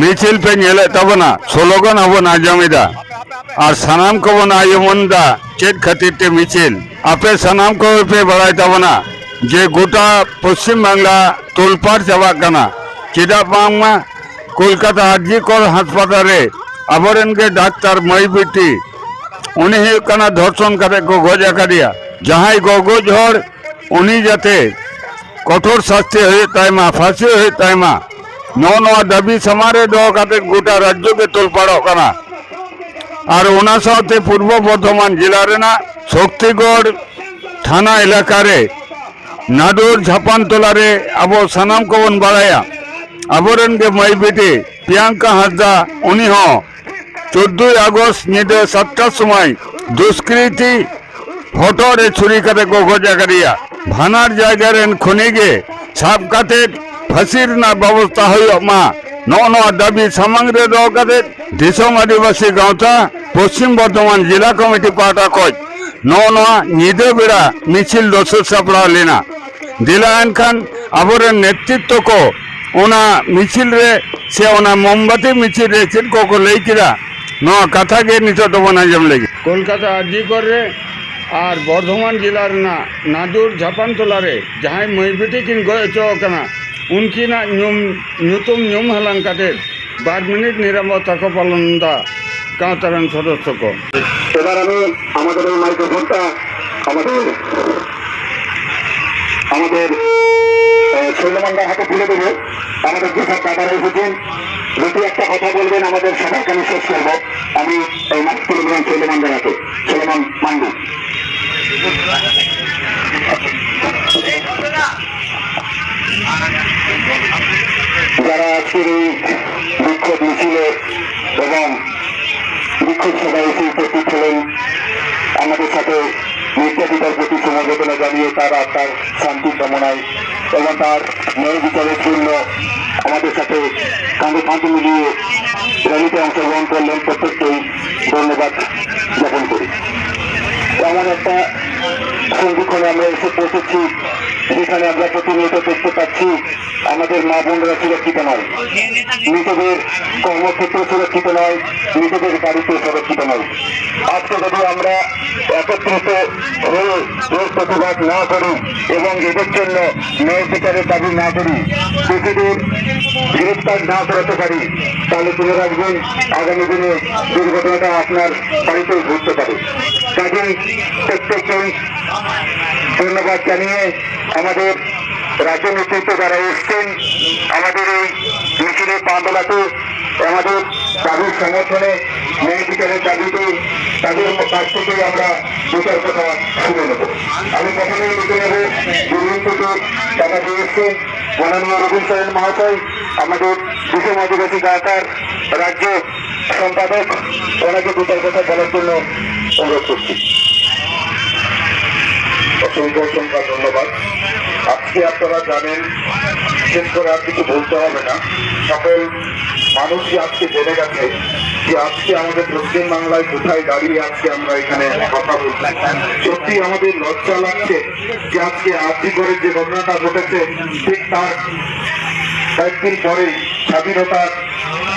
মিছিল পে গেলে তবে না, স্লোগান হব না জমিদা। আর সানাম কব না ইয়ে ইমনদা চেট খাতিরতে মিছিল। আপে সানাম কব পে বাড়াই তবে না। যে গোটা পশ্চিমবাংলা তোলপাড় চাবাক কানা। চেদা পাংমা কলকাতা আর্জি কর হাসপাতালে, আবরণকে ডাক্তার মহিবিটি উনি হয়ে কানা ধর্ষণ কাতে গজা কারিয়া যাহাই গগজ হর উনি যাতে কঠোর শাস্তি হয়ে তাই মা, ফাঁসি হয়ে তাই মা। નવ નવા દબી સમારે દો ખાતે ગોટા રાજ્યો કે તોલપાડો કના আর ওনার সাথে পূর্ব বর্ধমান জেলার না, শক্তিগড় থানা এলাকারে, নাডোর ঝাপানতলারে আবো সানাম কবন বাড়ায়া, আবরণকে মাই বেটে প্রিয়াঙ্কা হাসদা উনি হ, চোদ্দই আগস্ট নিদে সাতটার সময় দুষ্কৃতি ফটোরে ছুরি কাতে গো গজা করিয়া ভানার জায়গার খনিগে সাপ কাতে હસીરના વ્યવસ્થા હૈયોમાં નવનો દાબી સામગ્રી દો કરે ઢીસમ આદિવાસી ગાંવતા পশ্চিম বর্ধমান জেলা কমিটি পাটা কচ ন নিদে বেড়া মিছিল দসুর সাপড়া লেনা দিলায়ন খান আবরের নেতৃত্ব কো? ওনা মিছিল রে, সে ওনা মোমবাতি মিছিল রে চিন কোকো লেইকিরা। ন কথা গে নিচ দবনা জম লেগি। কলকাতা আরজি করে আর বর্ধমান জেলার না, নাদুর ঝাপানতলা রে, যাহাই মহিবিটি কিন গয়ে চোকানা उनकी ना न्यूम, न्यूतम न्यूम हलंग कटे बार मिनट সদস্য এবার আমি আমাদের এই মাইক্রোফোনটা আমাদের আমাদের শৈলমন্ডার হাতে তুলে আমাদের যেসব কাটারা এসেছেন যদি একটা কথা বলবেন আমাদের সবাইকে আমি শেষ করব আমি এই মাছ তুলে হাতে শৈলমন মান্ডু তার আত্মার শান্তি কামনায় এবং তার ন্যায় বিচারের জন্য আমাদের সাথে কাঁধে কাঁধে মিলিয়ে র্যালিতে অংশগ্রহণ করলেন প্রত্যেককেই ধন্যবাদ জ্ঞাপন করি। এমন একটা সন্ধিক্ষণে আমরা এসে পৌঁছেছি, যেখানে আমরা প্রতিনিয়ত দেখতে পাচ্ছি আমাদের মা বোনরা সুরক্ষিত নয়। নিজেদের কর্মক্ষেত্র সুরক্ষিত নয়, নিজেদের বাড়িতে সুরক্ষিত নয় আজকে যদি আমরা একত্রিত হয়ে এর প্রতিবাদ না করি এবং এদের জন্য ন্যায় বিচারের দাবি না করি। দোষীদের গ্রেফতার না করাতে পারি, তাহলে তুলে রাখবেন আগামী দিনে দুর্ঘটনাটা আপনার বাড়িতেও ঘটতে পারে। কাজেই প্রত্যেককেই ধন্যবাদ জানিয়ে আমাদের রাজ্য নেতৃত্ব যারা এসছেন, আমাদের এই মিছিলের পান্দোলাতে আমাদের দাবির সমর্থনে ন্যায় বিচারের দাবিতে তাদের কাছ থেকে আমরা বিচার কথা শুনে নেব। আমি প্রথমেই লিখে নেব দিল্লি থেকে টাকা দিয়ে এসছেন মাননীয় রবীন্দ্র সোরেন মহাশয়, আমাদের বিশ্বম আদিবাসী গায়কার রাজ্য সম্পাদক, ওনাকে দুটার কথা বলার জন্য অনুরোধ করছি। অসংখ্য অসংখ্য ধন্যবাদ। আজকে আপনারা জানেন, বিশেষ করে আর কিছু বলতে হবে না। সকল মানুষই আজকে জেনে গেছে যে আজকে আমাদের পশ্চিম বাংলায় কোথায় দাঁড়িয়ে আজকে আমরা এখানে কথা বলছি। সত্যি আমাদের লজ্জা লাগছে যে আজকে আর্জি করে যে ঘটনাটা ঘটেছে, ঠিক তার কয়েকদিন পরেই স্বাধীনতার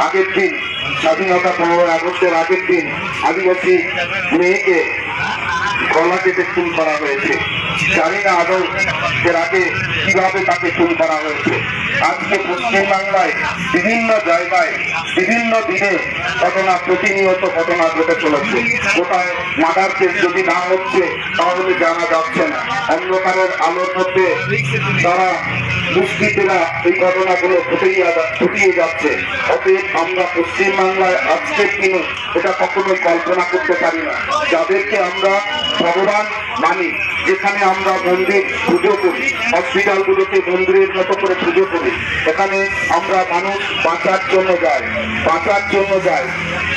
আগের দিন, স্বাধীনতা পনেরো আগস্টের আগের দিন আদিবাসী মেয়েকে গলা কেটে খুন করা হয়েছে। জানি না আদৌ এর আগে কীভাবে তাকে খুন করা হয়েছে। আজকে পশ্চিম বাংলায় বিভিন্ন জায়গায়, বিভিন্ন দিনে ঘটনা, প্রতিনিয়ত ঘটনা ঘটে চলেছে। কোথায় মার্ডার কেস যদি না হচ্ছে, তাহলে জানা যাচ্ছে না। অন্ধকারের আলোর মধ্যে তারা দুষ্কৃতীরা এই ঘটনাগুলো ঘটেই ঘটিয়ে যাচ্ছে। অতএব আমরা পশ্চিম বাংলায় আজকের দিনে এটা কখনোই কল্পনা করতে পারি না। যাদেরকে আমরা ভগবান মানি, যেখানে আমরা মন্দির পুজো করি। হসপিটালগুলোকে মন্দিরের মতো করে পুজো করি। এখানে আমরা মানুষ বাঁচার জন্য যাই, বাঁচার জন্য যাই।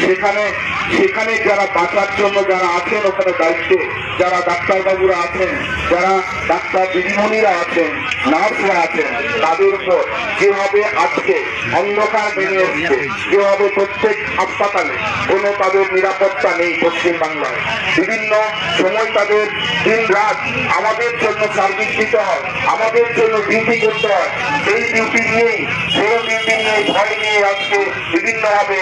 সেখানে সেখানে যারা বাঁচার জন্য যারা আছেন, ওখানে দায়িত্বে। যারা ডাক্তারবাবুরা আছেন, যারা ডাক্তার দিদিমণিরা আছেন, নার্সরা আছেন, তাদের উপর যেভাবে আজকে অন্ধকার বেরিয়ে এসছে, যেভাবে প্রত্যেক হাসপাতালে কোনো তাদের নিরাপত্তা নেই পশ্চিম বাংলায় বিভিন্ন সময় তাদের দিন রাত আমাদের জন্য সার্ভিস দিতে হয়, আমাদের জন্য ডিউটি করতে হয়। এই ডিউটি নিয়েই, সেই ডিউটি নিয়ে, ভয় নিয়ে আজকে বিভিন্নভাবে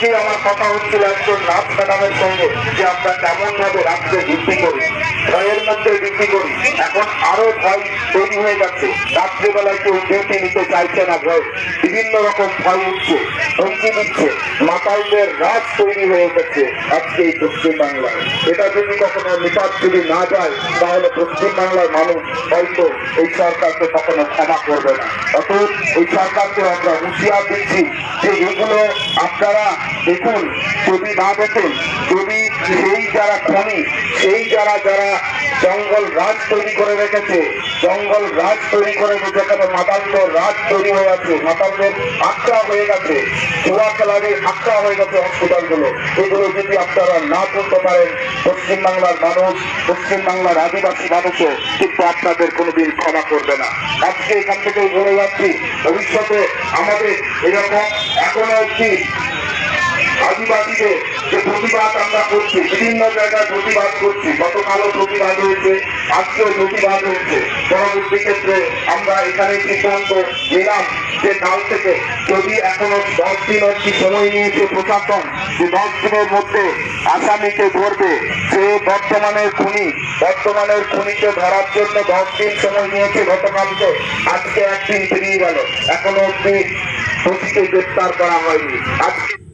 আজকে আমার কথা হচ্ছিল একজন নাথ ম্যাডামের সঙ্গে যে আমরা কেমন ভাবে রাত্রে বৃদ্ধি করি। ভয়ের মধ্যে ডিউটি করি। এখন আরও ভয় তৈরি হয়ে যাচ্ছে। রাত্রেবেলায় কেউ ডিউটি নিতে চাইছে না ভয় বিভিন্ন রকম ভয় উঠছে, হুমকি দিচ্ছে। মাতালদের রাত তৈরি হয়ে গেছে আজকে এই পশ্চিম বাংলায়। এটা যদি কখনো নিপাত যদি না যায়, তাহলে পশ্চিম বাংলার মানুষ হয়তো এই সরকারকে কখনো ক্ষমা করবে না। অতএব এই সরকারকে আমরা হুঁশিয়ার দিচ্ছি যে এগুলো আপনারা দেখুন, যদি না দেখুন, যদি সেই যারা খনি, সেই যারা যারা জঙ্গল রাজ তৈরি করে রেখেছে। জঙ্গল রাজ তৈরি করে যেখানে মাতালদের রাজ তৈরি হয়ে আছে। মাতালদের আক্রা হয়ে গেছে। জুয়া খেলাদের আক্রা হয়ে গেছে হসপিটালগুলো এগুলো যদি আপনারা না করতে পারেন, পশ্চিমবাংলার মানুষ, পশ্চিমবাংলার আদিবাসী মানুষও কিন্তু আপনাদের কোনোদিন ক্ষমা করবে না। আজকে এখান থেকে বলে যাচ্ছি। ভবিষ্যতে আমাদের এরকম এখনও একটি আদিবাসীদের যে প্রতিবাদ আমরা করছি, বিভিন্ন জায়গায় প্রতিবাদ করছি। গতকালও প্রতিবাদ হয়েছে, আজকেও প্রতিবাদ হয়েছে। পরবর্তী ক্ষেত্রে আমরা এখানে সিদ্ধান্ত নিলাম যে কাল থেকে যদি এখনও দশ দিন অব্দি সময় নিয়েছে প্রশাসন, যে দশ দিনের মধ্যে আসামিকে ধরবে যে বর্তমানের খুনি। বর্তমানের খুনিকে ধরার জন্য দশ দিন সময় নিয়েছে গতকালকে, আজকে একদিন পেরিয়ে গেল। এখনও অব্দি দোষীকে গ্রেপ্তার করা হয়নি। আজকে